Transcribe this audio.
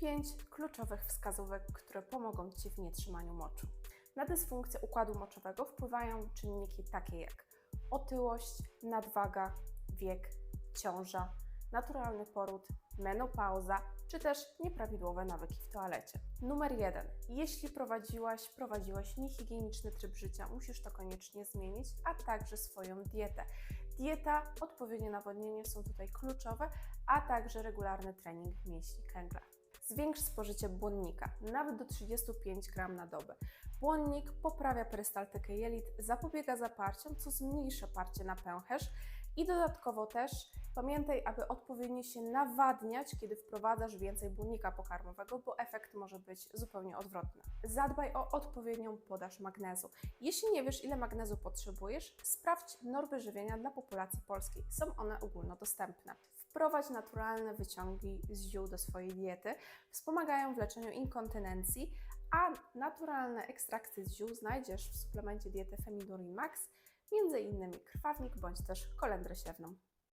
5 kluczowych wskazówek, które pomogą Ci w nietrzymaniu moczu. Na dysfunkcję układu moczowego wpływają czynniki takie jak otyłość, nadwaga, wiek, ciąża, naturalny poród, menopauza czy też nieprawidłowe nawyki w toalecie. Numer jeden. Jeśli prowadziłaś, prowadziłeś niehigieniczny tryb życia, musisz to koniecznie zmienić, a także swoją dietę. Dieta, odpowiednie nawodnienie są tutaj kluczowe, a także regularny trening mięśni kęgla. Zwiększ spożycie błonnika, nawet do 35 gram na dobę. Błonnik poprawia perystaltykę jelit, zapobiega zaparciom, co zmniejsza parcie na pęcherz i dodatkowo też pamiętaj, aby odpowiednio się nawadniać, kiedy wprowadzasz więcej błonnika pokarmowego, bo efekt może być zupełnie odwrotny. Zadbaj o odpowiednią podaż magnezu. Jeśli nie wiesz, ile magnezu potrzebujesz, sprawdź normy żywienia dla populacji polskiej. Są one ogólnodostępne. Wprowadź naturalne wyciągi z ziół do swojej diety. Wspomagają w leczeniu inkontynencji, a naturalne ekstrakty z ziół znajdziesz w suplemencie diety Feminurin Max, między innymi krwawnik bądź też kolendrę siewną.